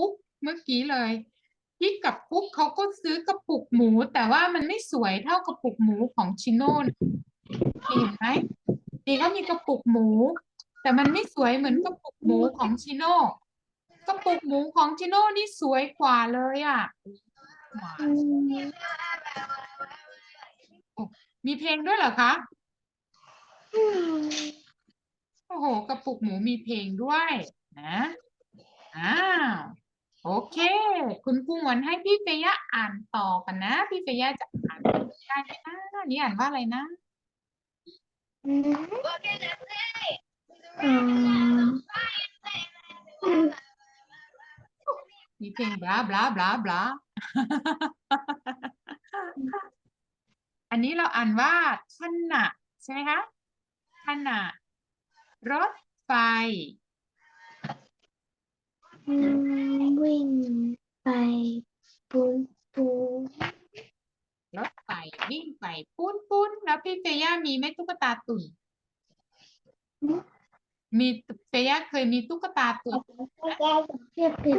กุ๊กเมื่อกี้เลยกิ๊กกับกุ๊กเขาก็ซื้อกระปุกหมู แต่ว่ามันไม่สวยเท่ากระปุกหมูของชิโน่เห็นไหมนี่เขามีกระปุกหมู แต่มันไม่สวยเหมือนกระปุกหมูของชิโน่กระปุกหมูของชิโน่นี่สวยกว่าเลยอะมีเพลงด้วยเหรอคะโอ้โห กระปุกหมูมีเพลงด้วยนะอ้า โอเค คุณครูหวนให้พี่เฟยะอ่านต่อกันนะ พี่เฟยะจะอ่านได้ไหมนะนี่อ่านว่าอะไรนะมีเพลงบลาบลาบลาบลาอันนี้เราอ่านว่าขณะใช่ไหมคะขณะรถไฟ วิ่งไปปูนปู รถไฟ วิ่งไปปุ้นปุ้นแล้วพี่เฟย่ามีไหมตุ๊กตาตุ่นมีเฟย่าเคยมีตุ๊กตาตุ่นแก้เพื่อเป็น